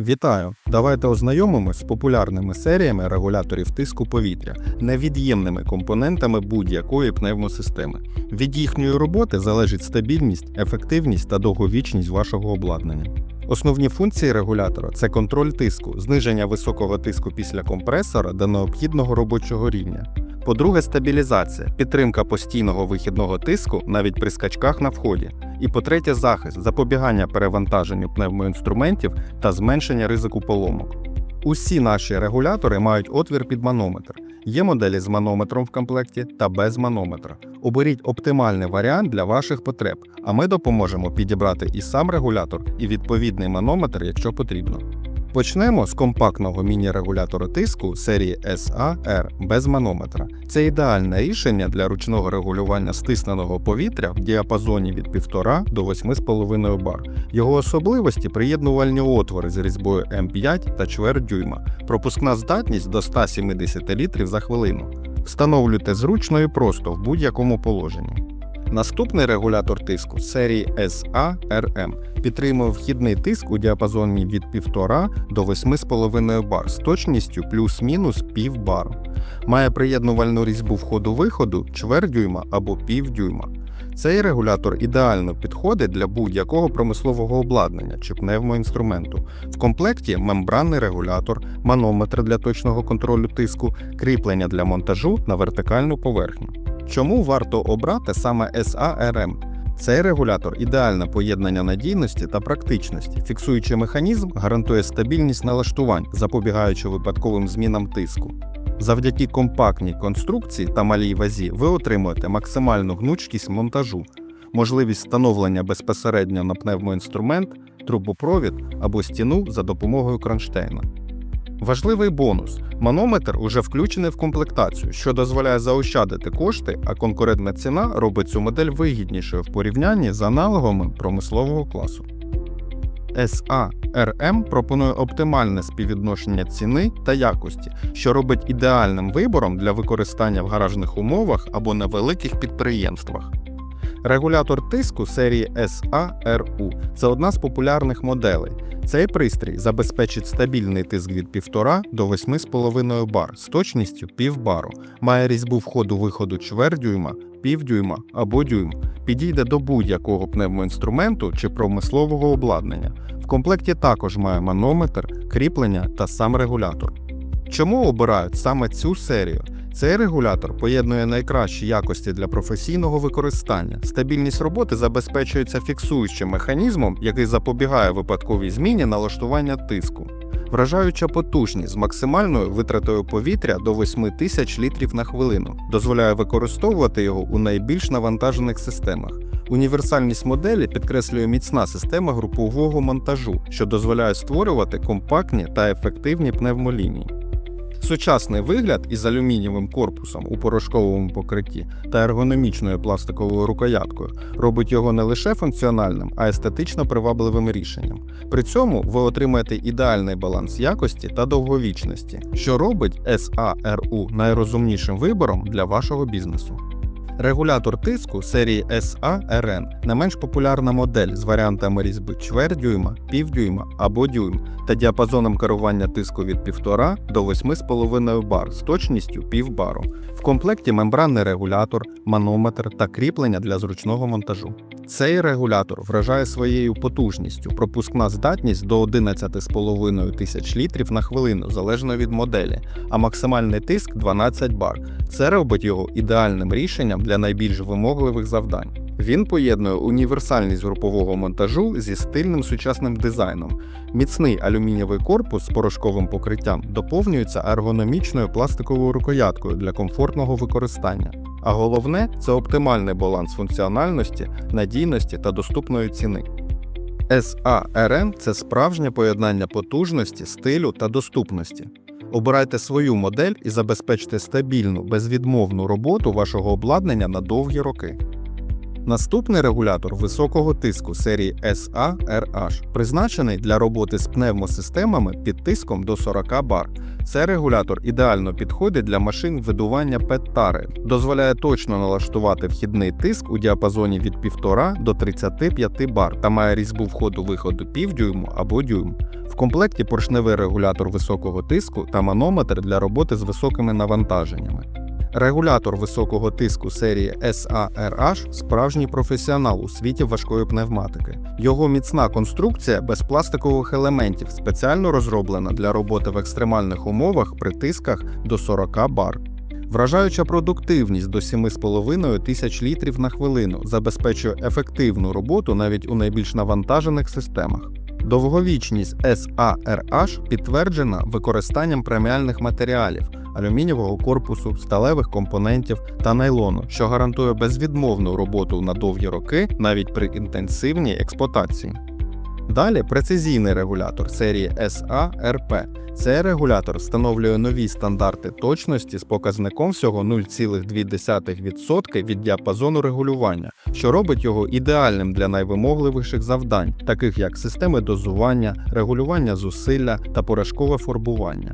Вітаю! Давайте ознайомимось з популярними серіями регуляторів тиску повітря, невід'ємними компонентами будь-якої пневмосистеми. Від їхньої роботи залежить стабільність, ефективність та довговічність вашого обладнання. Основні функції регулятора це контроль тиску, зниження високого тиску після компресора до необхідного робочого рівня. По-друге, стабілізація, підтримка постійного вихідного тиску навіть при скачках на вході. І по-третє, захист, запобігання перевантаженню пневмоінструментів та зменшення ризику поломок. Усі наші регулятори мають отвір під манометр. Є моделі з манометром в комплекті та без манометра. Оберіть оптимальний варіант для ваших потреб, а ми допоможемо підібрати і сам регулятор, і відповідний манометр, якщо потрібно. Почнемо з компактного міні-регулятора тиску серії SAR без манометра. Це ідеальне рішення для ручного регулювання стисненого повітря в діапазоні від 1,5 до 8,5 бар. Його особливості приєднувальні отвори з різьбою М5 та чверть дюйма, пропускна здатність до 170 літрів за хвилину. Встановлюйте зручно і просто в будь-якому положенні. Наступний регулятор тиску серії SARM підтримує вхідний тиск у діапазоні від 1,5 до 8,5 бар з точністю плюс-мінус пів бару. Має приєднувальну різьбу входу-виходу чверть дюйма або пів дюйма. Цей регулятор ідеально підходить для будь-якого промислового обладнання чи пневмоінструменту. В комплекті мембранний регулятор, манометр для точного контролю тиску, кріплення для монтажу на вертикальну поверхню. Чому варто обрати саме SARM? Цей регулятор ідеальне поєднання надійності та практичності. Фіксуючий механізм гарантує стабільність налаштувань, запобігаючи випадковим змінам тиску. Завдяки компактній конструкції та малій вазі ви отримуєте максимальну гнучкість монтажу, можливість встановлення безпосередньо на пневмоінструмент, трубопровід або стіну за допомогою кронштейна. Важливий бонус: манометр уже включений в комплектацію, що дозволяє заощадити кошти, а конкурентна ціна робить цю модель вигіднішою в порівнянні з аналогами промислового класу. SARM пропонує оптимальне співвідношення ціни та якості, що робить ідеальним вибором для використання в гаражних умовах або на великих підприємствах. Регулятор тиску серії SARU – це одна з популярних моделей. Цей пристрій забезпечить стабільний тиск від 1,5 до 8,5 бар з точністю пів бару, має різьбу входу-виходу чверть дюйма, пів або дюйм, підійде до будь-якого пневмоінструменту чи промислового обладнання. В комплекті також має манометр, кріплення та сам регулятор. Чому обирають саме цю серію? Цей регулятор поєднує найкращі якості для професійного використання. Стабільність роботи забезпечується фіксуючим механізмом, який запобігає випадковій зміні налаштування тиску. Вражаюча потужність з максимальною витратою повітря до 8 тисяч літрів на хвилину дозволяє використовувати його у найбільш навантажених системах. Універсальність моделі підкреслює міцна система групового монтажу, що дозволяє створювати компактні та ефективні пневмолінії. Сучасний вигляд із алюмінієвим корпусом у порошковому покритті та ергономічною пластиковою рукояткою робить його не лише функціональним, а естетично привабливим рішенням. При цьому ви отримаєте ідеальний баланс якості та довговічності, що робить SARU найрозумнішим вибором для вашого бізнесу. Регулятор тиску серії SARN не менш популярна модель з варіантами різьби чверть дюйма, півдюйма або дюйм та діапазоном керування тиску від 1,5 до 8,5 бар з точністю півбару. В комплекті мембранний регулятор, манометр та кріплення для зручного монтажу. Цей регулятор вражає своєю потужністю, пропускна здатність до 11,5 тисяч літрів на хвилину залежно від моделі, а максимальний тиск 12 бар. Це робить його ідеальним рішенням для найбільш вимогливих завдань. Він поєднує універсальність групового монтажу зі стильним сучасним дизайном. Міцний алюмінієвий корпус з порошковим покриттям доповнюється ергономічною пластиковою рукояткою для комфортного використання. А головне це оптимальний баланс функціональності, надійності та доступної ціни. SARN – це справжнє поєднання потужності, стилю та доступності. Обирайте свою модель і забезпечте стабільну, безвідмовну роботу вашого обладнання на довгі роки. Наступний регулятор високого тиску серії SARH призначений для роботи з пневмосистемами під тиском до 40 бар. Цей регулятор ідеально підходить для машин видування ПЕТ-тари, дозволяє точно налаштувати вхідний тиск у діапазоні від 1,5 до 35 бар та має різьбу входу-виходу півдюйму або дюйм. В комплекті поршневий регулятор високого тиску та манометр для роботи з високими навантаженнями. Регулятор високого тиску серії SARH – справжній професіонал у світі важкої пневматики. Його міцна конструкція без пластикових елементів спеціально розроблена для роботи в екстремальних умовах при тисках до 40 бар. Вражаюча продуктивність до 7,5 тисяч літрів на хвилину забезпечує ефективну роботу навіть у найбільш навантажених системах. Довговічність SARH підтверджена використанням преміальних матеріалів алюмінієвого корпусу, сталевих компонентів та нейлону, що гарантує безвідмовну роботу на довгі роки навіть при інтенсивній експлуатації. Далі прецизійний регулятор серії SARP. Цей регулятор встановлює нові стандарти точності з показником всього 0,2% від діапазону регулювання, що робить його ідеальним для найвимогливіших завдань, таких як системи дозування, регулювання зусилля та порошкове фарбування.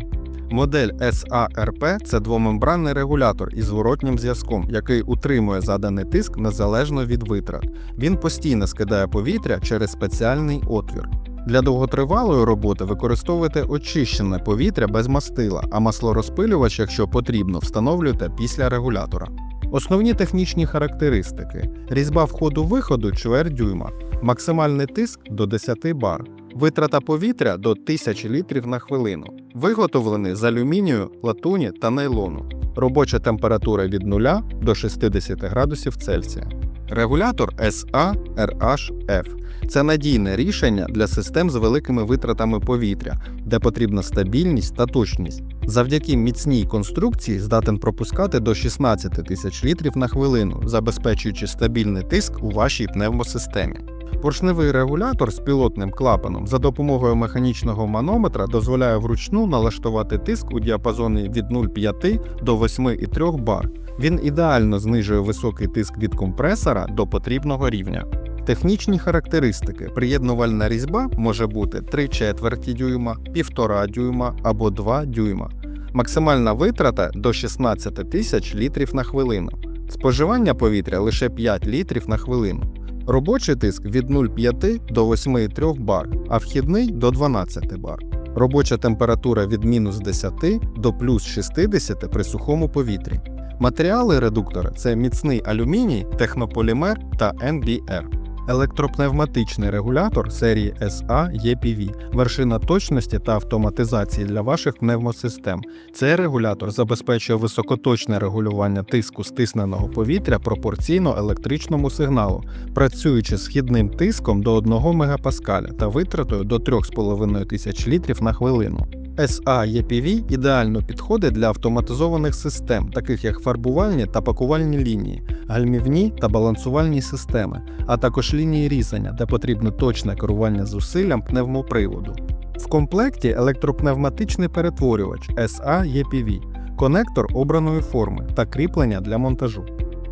Модель SARP – це двомембранний регулятор із зворотнім зв'язком, який утримує заданий тиск незалежно від витрат. Він постійно скидає повітря через спеціальний отвір. Для довготривалої роботи використовуйте очищене повітря без мастила, а маслорозпилювач, якщо потрібно, встановлюйте після регулятора. Основні технічні характеристики: різьба входу-виходу чверть дюйма, максимальний тиск до 10 бар, витрата повітря до 1000 літрів на хвилину, виготовлений з алюмінію, латуні та нейлону. Робоча температура від 0 до 60 градусів Цельсія. Регулятор SARHF – це надійне рішення для систем з великими витратами повітря, де потрібна стабільність та точність. Завдяки міцній конструкції здатен пропускати до 16 тисяч літрів на хвилину, забезпечуючи стабільний тиск у вашій пневмосистемі. Поршневий регулятор з пілотним клапаном за допомогою механічного манометра дозволяє вручну налаштувати тиск у діапазоні від 0,5 до 8,3 бар. Він ідеально знижує високий тиск від компресора до потрібного рівня. Технічні характеристики: приєднувальна різьба може бути 3 четверті дюйма, 1,5 дюйма або 2 дюйма. Максимальна витрата до 16 тисяч літрів на хвилину. Споживання повітря лише 5 літрів на хвилину. Робочий тиск від 0,5 до 8,3 бар, а вхідний до 12 бар. Робоча температура від мінус 10 до плюс 60 при сухому повітрі. Матеріали редуктора це міцний алюміній, технополімер та NBR. Електропневматичний регулятор серії SA EPV – вершина точності та автоматизації для ваших пневмосистем. Цей регулятор забезпечує високоточне регулювання тиску стисненого повітря пропорційно електричному сигналу, працюючи з хідним тиском до 1 МПа та витратою до 3,5 тисяч літрів на хвилину. SA-EPV ідеально підходить для автоматизованих систем, таких як фарбувальні та пакувальні лінії, гальмівні та балансувальні системи, а також лінії різання, де потрібне точне керування зусиллям пневмоприводу. В комплекті електропневматичний перетворювач SA-EPV, конектор обраної форми та кріплення для монтажу.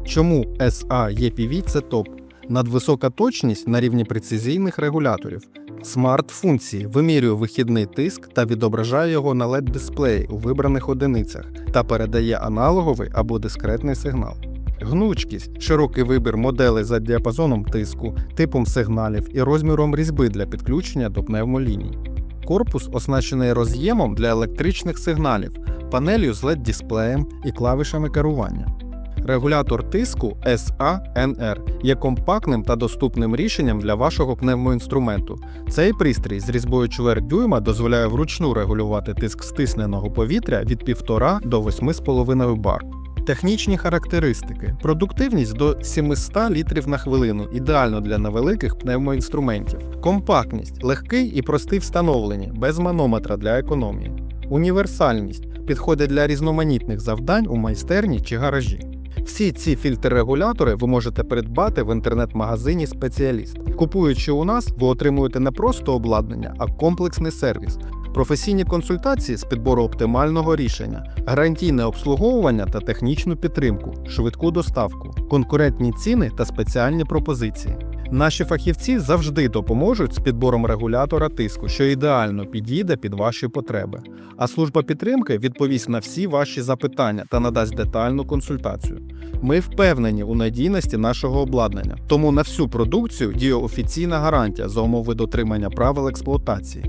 Чому SA-EPV – це топ? Надвисока точність на рівні прецизійних регуляторів. Смарт-функції вимірює вихідний тиск та відображає його на LED-дисплеї у вибраних одиницях та передає аналоговий або дискретний сигнал. Гнучкість широкий вибір моделей за діапазоном тиску, типом сигналів і розміром різьби для підключення до пневмоліній. Корпус оснащений роз'ємом для електричних сигналів, панелью з LED-дисплеєм і клавішами керування. Регулятор тиску SANR є компактним та доступним рішенням для вашого пневмоінструменту. Цей пристрій з різьбою чверть дюйма дозволяє вручну регулювати тиск стисненого повітря від 1,5 до 8,5 бар. Технічні характеристики: продуктивність до 700 літрів на хвилину, ідеально для невеликих пневмоінструментів. Компактність легкий і простий встановлення, без манометра для економії. Універсальність підходить для різноманітних завдань у майстерні чи гаражі. Всі ці фільтр-регулятори ви можете придбати в інтернет-магазині Спеціаліст. Купуючи у нас, ви отримуєте не просто обладнання, а комплексний сервіс, професійні консультації з підбору оптимального рішення, гарантійне обслуговування та технічну підтримку, швидку доставку, конкурентні ціни та спеціальні пропозиції. Наші фахівці завжди допоможуть з підбором регулятора тиску, що ідеально підійде під ваші потреби. А служба підтримки відповість на всі ваші запитання та надасть детальну консультацію. Ми впевнені у надійності нашого обладнання, тому на всю продукцію діє офіційна гарантія за умови дотримання правил експлуатації.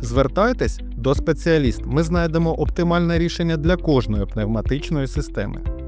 Звертайтесь до спеціаліст. Ми знайдемо оптимальне рішення для кожної пневматичної системи.